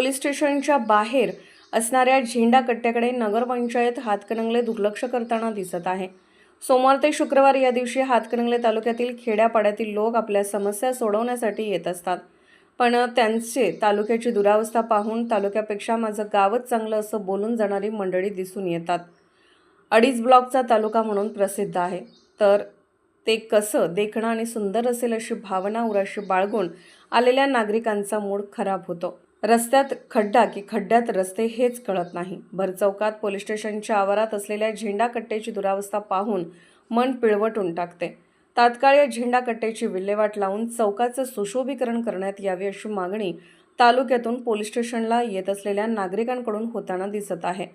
Police स्टेशनच्या बाहेर असणाऱ्या झेंडा कट्ट्याकडे नगरपंचायत हातकणंगले दुर्लक्ष करताना दिसत आहे. सोमवार ते शुक्रवार या दिवशी हातकणंगले तालुक्यातील खेड्यापाड्यातील लोक आपल्या समस्या सोडवण्यासाठी येत असतात. पण त्यांचे तालुक्याची दुरावस्था पाहून तालुक्यापेक्षा माझं गावच चांगलं असं बोलून जाणारी मंडळी दिसून येतात. अडीच ब्लॉकचा तालुका म्हणून प्रसिद्ध आहे. तर ते कसं देखणं आणि सुंदर असेल अशी भावना उराशी बाळगून आलेल्या नागरिकांचा मूड खराब होतो. रस्त्यात खड्डा की खड्ड्यात रस्ते हेच कळत नाही. भरचौकात पोलीस स्टेशनच्या आवारात असलेल्या झेंडा कट्ट्याची दुरावस्था पाहून मन पिळवटून टाकते. तात्काळ या झेंडा कट्ट्याची विल्हेवाट लावून चौकाचं सुशोभीकरण करण्यात यावी अशी मागणी तालुक्यातून पोलीस स्टेशनला येत असलेल्या नागरिकांकडून होताना दिसत आहे.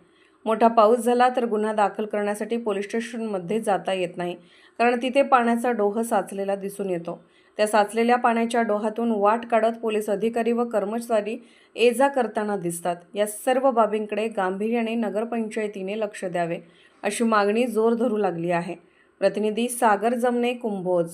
मोठा पाऊस झाला तर गुन्हा दाखल करण्यासाठी पोलीस स्टेशनमध्ये जाता येत नाही कारण तिथे पाण्याचा डोह साचलेला दिसून येतो. त्या साचलेल्या पाण्याच्या डोहातून वाट काढत पोलीस अधिकारी व कर्मचारी ये जा करताना दिसतात. या सर्व बाबींकडे गांभीर्याने नगरपंचायतीने लक्ष द्यावे अशी मागणी जोर धरू लागली आहे. प्रतिनिधी सागर जमने कुंभोज.